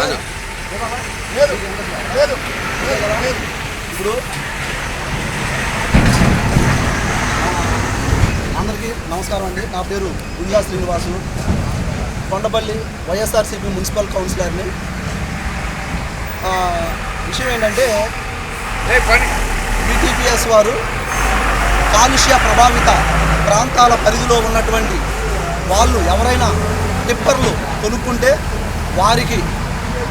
లేదు లేదు లేదు ఇప్పుడు అందరికీ నమస్కారం అండి. నా పేరు గుంజా శ్రీనివాసు కొండపల్లి వైఎస్ఆర్సీపీ మున్సిపల్ కౌన్సిలర్ని. విషయం ఏంటంటే బీటీపీఎస్ వారు కాలుష్య ప్రభావిత ప్రాంతాల పరిధిలో ఉన్నటువంటి వాళ్ళు ఎవరైనా టిప్పర్లు కొనుక్కుంటే వారికి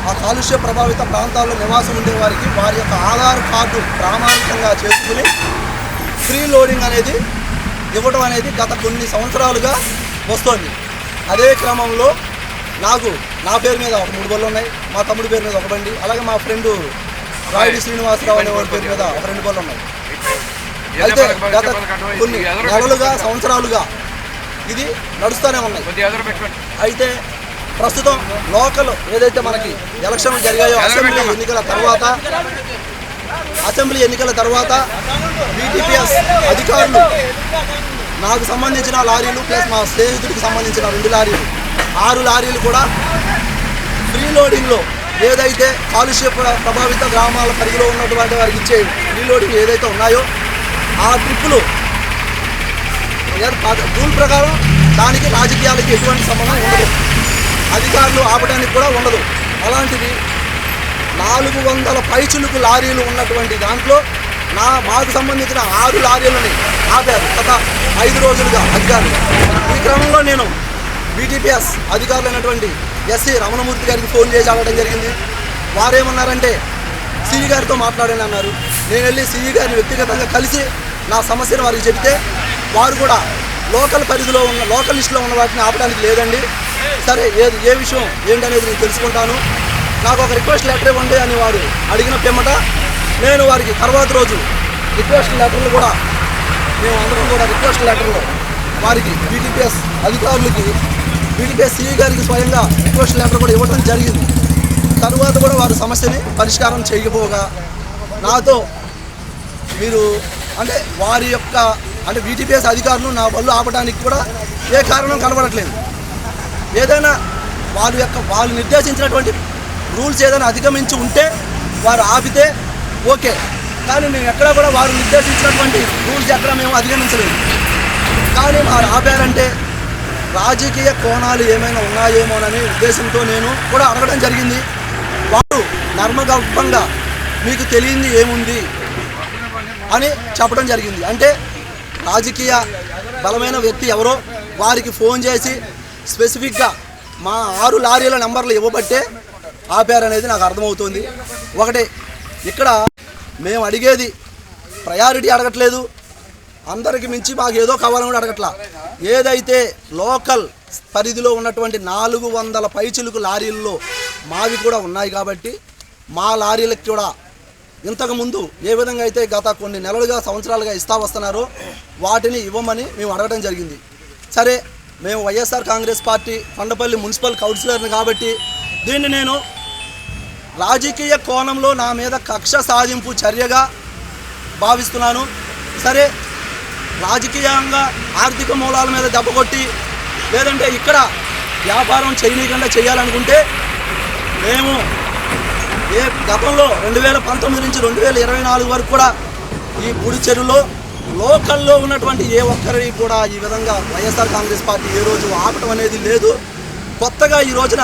ఆ కాలుష్య ప్రభావిత ప్రాంతాల్లో నివాసం ఉండే వారికి వారి యొక్క ఆధార్ కార్డు ప్రామాణికంగా చేసుకుని ఫ్రీ లోడింగ్ అనేది ఇవ్వడం అనేది గత కొన్ని సంవత్సరాలుగా వస్తోంది. అదే క్రమంలో నాకు నా పేరు మీద ఒక మూడు బళ్ళు ఉన్నాయి. మా తమ్ముడి పేరు మీద ఒక బండి అలాగే మా ఫ్రెండ్ రాయుడి శ్రీనివాసరావు అనే వాడి పేరు మీద ఒక రెండు బళ్ళు ఉన్నాయి. అయితే గత కొన్ని నెలలుగా సంవత్సరాలుగా ఇది నడుస్తూనే ఉన్నాయి. అయితే ప్రస్తుతం లోకల్ ఏదైతే మనకి ఎలక్షన్లు జరిగాయో అసెంబ్లీ ఎన్నికల తర్వాత అసెంబ్లీ ఎన్నికల తర్వాత బీటీపీఎస్ అధికారులు నాకు సంబంధించిన లారీలు ప్లస్ మా స్నేహితుడికి సంబంధించిన రెండు లారీలు ఆరు లారీలు కూడా ఫ్రీ లోడింగ్లో ఏదైతే కాలుష్య ప్ర- ప్రభావిత గ్రామాల పరిధిలో ఉన్నటువంటి వారికి ఇచ్చే ఫ్రీ లోడింగ్ ఏదైతే ఉన్నాయో ఆ ట్రిప్పులు రూల్ ప్రకారం దానికి రాజకీయాలకి ఎటువంటి సంబంధం ఉండదు. అధికారులు ఆపడానికి కూడా ఉండదు. అలాంటిది నాలుగు వందల పైచులకు లారీలు ఉన్నటువంటి దాంట్లో నా మాకు సంబంధించిన ఆరు లారీలని ఆపారు. గత ఐదు రోజులుగా అధికారులు. ఈ క్రమంలో నేను బీటీపీఎస్ అధికారులైనటువంటి ఎస్సీ రమణమూర్తి గారికి ఫోన్ చేసి అడగడం జరిగింది. వారేమన్నారంటే సిఈ గారితో మాట్లాడాను అన్నారు. నేను వెళ్ళి సిఈ గారిని వ్యక్తిగతంగా కలిసి నా సమస్యను వారికి చెబితే వారు కూడా లోకల్ పరిధిలో ఉన్న లోకల్ లిస్టులో ఉన్న వాటిని ఆపడానికి లేదండి. సరే ఏది ఏ విషయం ఏంటనేది నేను తెలుసుకుంటాను. నాకు ఒక రిక్వెస్ట్ లెటర్ ఇవ్వండి అని వారు అడిగిన పిమ్మట నేను వారికి తర్వాత రోజు రిక్వెస్ట్ లెటర్లు కూడా మేము అందరం కూడా రిక్వెస్ట్ లెటర్లు వారికి బీటీపీఎస్ అధికారులకి బీటీపీఎస్ సిఈ గారికి స్వయంగా రిక్వెస్ట్ లెటర్ కూడా ఇవ్వడం జరిగింది. తరువాత కూడా వారు సమస్యని పరిష్కారం చేయకపోగా నాతో మీరు అంటే వారి యొక్క అంటే బీటీపీఎస్ అధికారులు నా వల్ల ఆపడానికి కూడా ఏ కారణం కనబడట్లేదు. ఏదైనా వారి యొక్క వాళ్ళు నిర్దేశించినటువంటి రూల్స్ ఏదైనా అధిగమించి ఉంటే వారు ఆపితే ఓకే. కానీ మేము ఎక్కడా కూడా వారు నిర్దేశించినటువంటి రూల్స్ ఎక్కడ మేము అధిగమించలేదు. కానీ వారు ఆపారంటే రాజకీయ కోణాలు ఏమైనా ఉన్నాయేమోననే ఉద్దేశంతో నేను కూడా అడగడం జరిగింది. వారు నర్మగర్భంగా మీకు తెలియంది ఏముంది అని చెప్పడం జరిగింది. అంటే రాజకీయ బలమైన వ్యక్తి ఎవరో వారికి ఫోన్ చేసి స్పెసిఫిక్గా మా ఆరు లారీల నెంబర్లు ఇవ్వబట్టే ఆపారనేది నాకు అర్థమవుతుంది. ఒకటి ఇక్కడ మేము అడిగేది ప్రయారిటీ అడగట్లేదు. అందరికి మించి మాకు ఏదో కావాలని కూడా అడగట్లా. ఏదైతే లోకల్ పరిధిలో ఉన్నటువంటి నాలుగు వందల పైచిలుకు లారీల్లో మావి కూడా ఉన్నాయి కాబట్టి మా లారీలకు కూడా ఇంతకుముందు ఏ విధంగా అయితే గత కొన్ని నెలలుగా సంవత్సరాలుగా ఇస్తా వస్తున్నారో వాటిని ఇవ్వమని మేము అడగడం జరిగింది. సరే మేము YSR Congress party Kondapalli municipal కౌన్సిలర్ని కాబట్టి దీన్ని నేను రాజకీయ కోణంలో నా మీద కక్ష సాధింపు చర్యగా భావిస్తున్నాను. సరే రాజకీయంగా ఆర్థిక మూలాల మీద దెబ్బ కొట్టి లేదంటే ఇక్కడ వ్యాపారం చేయనీయకుండా చేయాలనుకుంటే మేము ఏ గతంలో రెండు వేల పంతొమ్మిది నుంచి రెండు వేల ఇరవై నాలుగు వరకు కూడా ఈ పుడి చెరువులో లోకల్లో ఉన్నటువంటి ఏ ఒక్కరిని కూడా ఈ విధంగా వైఎస్ఆర్ కాంగ్రెస్ పార్టీ ఏ రోజు ఆపటం అనేది లేదు. కొత్తగా ఈ రోజున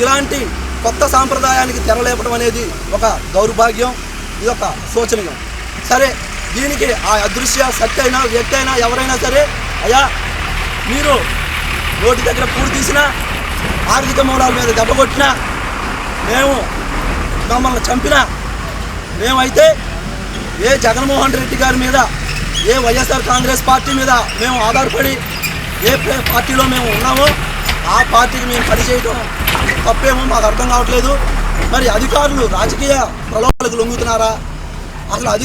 ఇలాంటి కొత్త సాంప్రదాయానికి తెరలేపడం అనేది ఒక దౌర్భాగ్యం ఇది ఒక శోచనీయం. సరే దీనికి ఆ అదృశ్య శక్తి అయినా వ్యక్తి అయినా ఎవరైనా సరే అయ్యా మీరు నోటి దగ్గర పూడి తీసినా ఆర్థిక మూలాల మీద దెబ్బ కొట్టినా మేము మమ్మల్ని చంపినా మేమైతే ఏ జగన్మోహన్ రెడ్డి గారి మీద ఏ వైఎస్ఆర్ కాంగ్రెస్ పార్టీ మీద మేము ఆధారపడి ఏ పే- పార్టీలో మేము ఉన్నామో ఆ పార్టీకి మేము పనిచేయటం తప్పేమో మాకు అర్థం కావట్లేదు. మరి అధికారులు రాజకీయ ప్రలోభాలకు లొంగుతున్నారా? అసలు అధి